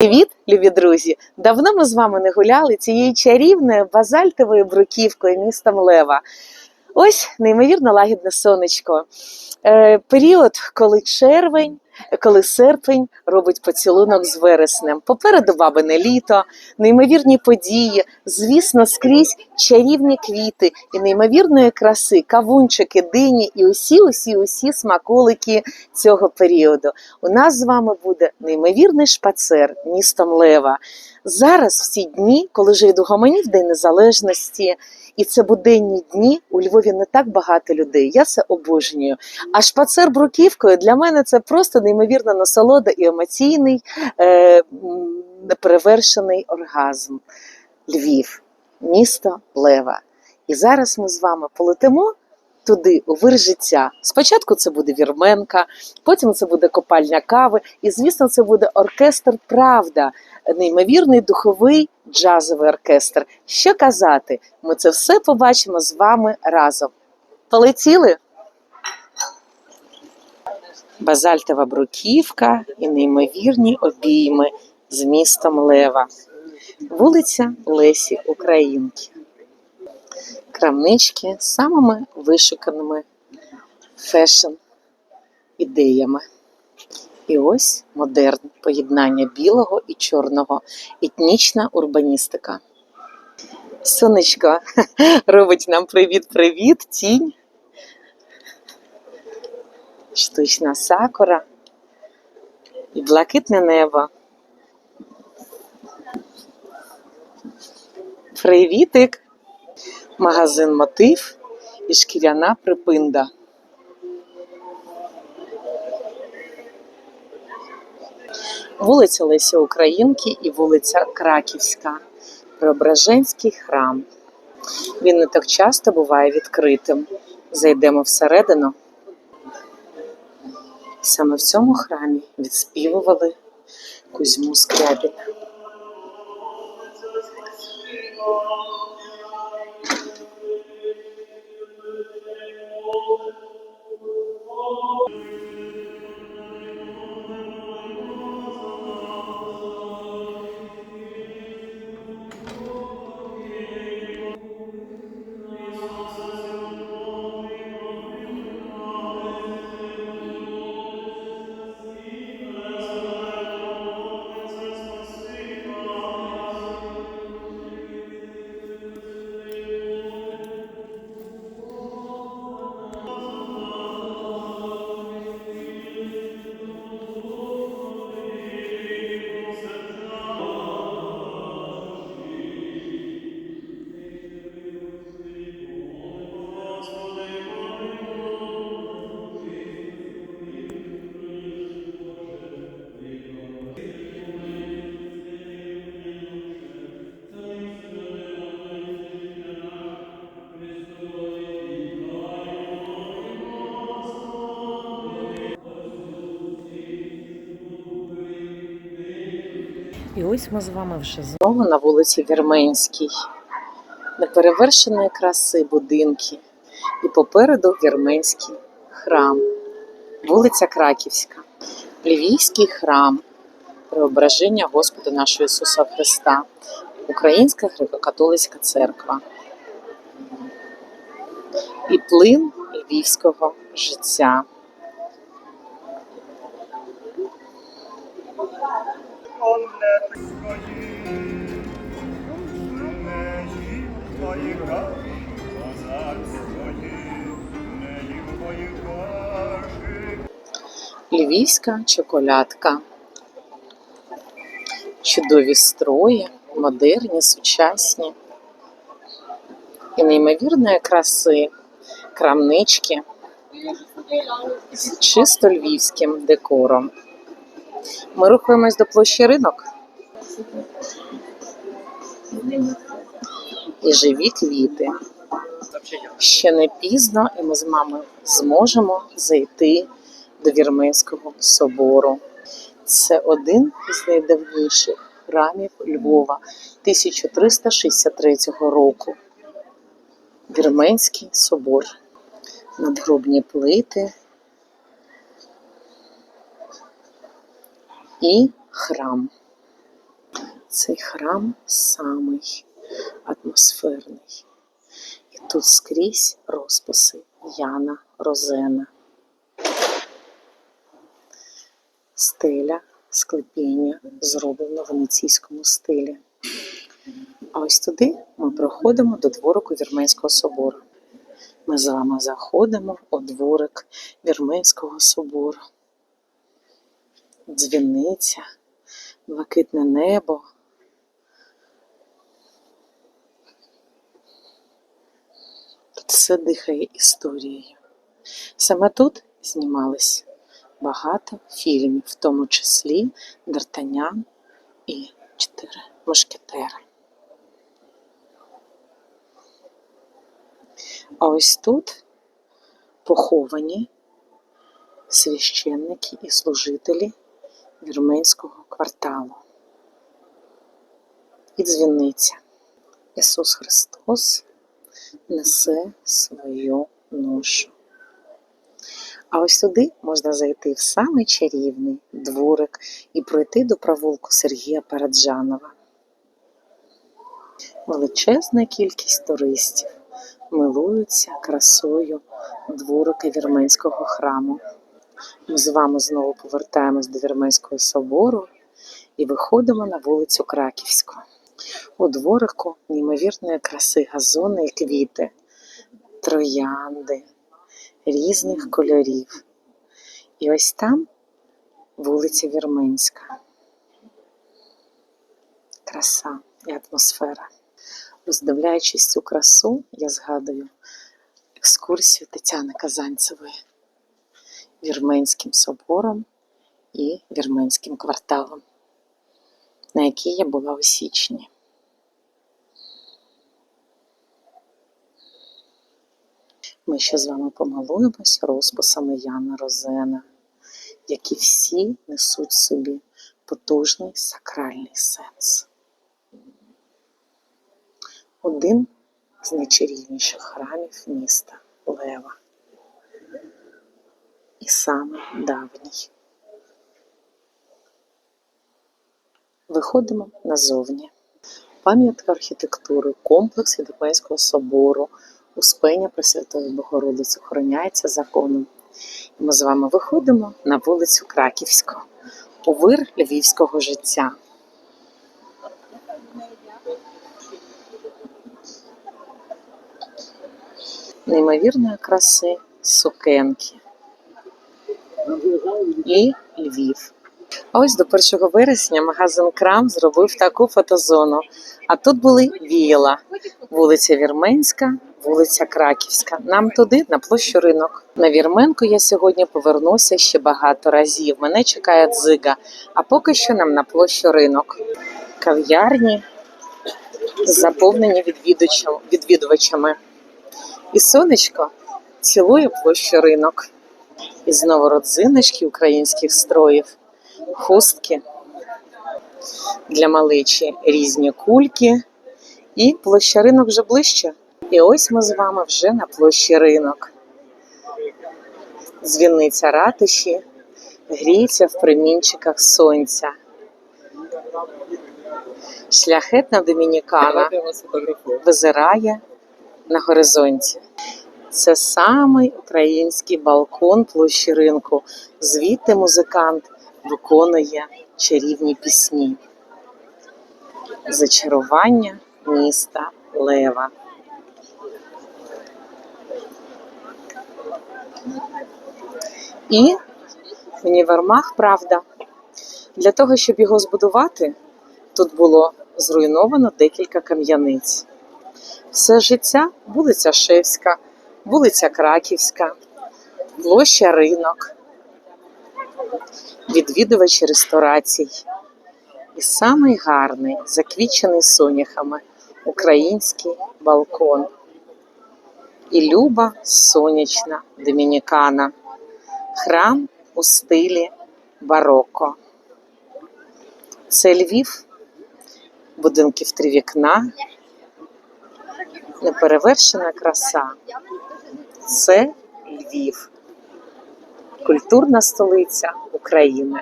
Привіт, любі друзі! Давно ми з вами не гуляли цією чарівною базальтовою бруківкою містом Лева. Ось неймовірно лагідне сонечко. Е, період, коли червень, коли серпень робить поцілунок з вереснем. Попереду бабине літо, неймовірні події, звісно, скрізь чарівні квіти і неймовірної краси, кавунчики, дині і усі, усі, усі смаколики цього періоду. У нас з вами буде неймовірний шпацер містом Лева. Зараз в ці дні, коли вже відгомонів День Незалежності, і це буденні дні, у Львові не так багато людей. Я це обожнюю. А шпацер бруківкою для мене це просто неймовірна насолода і емоційний е, неперевершений оргазм. Львів, місто Лева. І зараз ми з вами полетимо туди, у вир життя. Спочатку це буде вірменка, потім це буде копальня кави, і, звісно, це буде оркестр Правда, неймовірний духовий джазовий оркестр. Що казати? Ми це все побачимо з вами разом. Полетіли? Базальтова бруківка і неймовірні обійми з містом Лева. Вулиця Лесі Українки. Крамнички з самими вишуканими фешн ідеями. І ось модерн поєднання білого і чорного, етнічна урбаністика. Сонечко робить нам привіт-привіт, тінь. Штучна сакура і блакитне небо. Привітик! Магазин мотив і шкіряна припинда. Вулиця Лесі Українки і вулиця Краківська. Преображенський храм. Він не так часто буває відкритим. Зайдемо всередину. Саме в цьому храмі відспівували Кузьму Скрябіна. І ось ми з вами вже знову на вулиці Вірменській. Неперевершеної краси будинки. І попереду Вірменський храм. Вулиця Краківська. Львівський храм Преображення Господа нашого Ісуса Христа. Українська греко-католицька церква. І плин львівського життя. Твої. Львівська чоколядка. Чудові строї, модерні, сучасні і неймовірної краси, крамнички з чисто львівським декором. Ми рухаємось до площі ринок. І живі квіти. Ще не пізно, і ми з мамою зможемо зайти до Вірменського собору. Це один з найдавніших храмів Львова 1363 року. Вірменський собор. Надгробні плити і храм. Цей храм самий атмосферний. І тут скрізь розписи Яна Розена. Стеля склепіння зроблено в венеційському стилі. А ось туди ми проходимо до дворику Вірменського собору. Ми з вами заходимо у дворик Вірменського собору. Дзвіниця, блакитне небо. Все дихає історією. Саме тут знімались багато фільмів, в тому числі Д'Артанян і Чотири мушкетери. А ось тут поховані священники і служителі вірменського кварталу. І дзвіниця. Ісус Христос несе свою ношу. А ось сюди можна зайти в самий чарівний дворик і пройти до провулку Сергія Параджанова. Величезна кількість туристів милуються красою дворика Вірменського храму. Ми з вами знову повертаємось до Вірменського собору і виходимо на вулицю Краківську. У дворику неймовірної краси газони і квіти, троянди різних кольорів. І ось там вулиця Вірменська. Краса і атмосфера. Роздивляючись цю красу, я згадую екскурсію Тетяни Казанцевої Вірменським собором і Вірменським кварталом, на якій я була у січні. Ми ще з вами помилуємось розписами Яна Розена, які всі несуть в собі потужний сакральний сенс. Один з найчарівніших храмів міста Лева. І саме давній. Виходимо назовні. Пам'ятка архітектури, комплекс Єдипейського собору, Успення Пресвятої Богородиці охороняється законом. І ми з вами виходимо на вулицю Краківську, вир львівського життя. Неймовірної краси сукенки і Львів. А ось до 1 вересня магазин Крам зробив таку фотозону. А тут були віяла, вулиця Вірменська, вулиця Краківська. Нам туди, на площу ринок. На Вірменку я сьогодні повернуся ще багато разів. Мене чекає дзига, а поки що нам на площу ринок. Кав'ярні заповнені відвідувачам- відвідувачами. І сонечко цілує площу ринок. І знову родзиночки українських строїв, хустки для малечі, різні кульки. І площа ринок вже ближче. І ось ми з вами вже на площі ринок. Дзвіниця ратиші гріється в примінчиках сонця. Шляхетна домінікана визирає на горизонті. Це самий український балкон площі ринку. Звідти музикант виконує чарівні пісні. Зачарування міста Лева. І універмаг, правда. Для того, щоб його збудувати, тут було зруйновано декілька кам'яниць. Все життя вулиця Шевська, вулиця Краківська, площа ринок, відвідувачі ресторацій. І самий гарний, заквічений соняхами, український балкон. І люба сонячна домінікана, храм у стилі бароко. Це Львів, будинки в три вікна, неперевершена краса. Це Львів, культурна столиця України.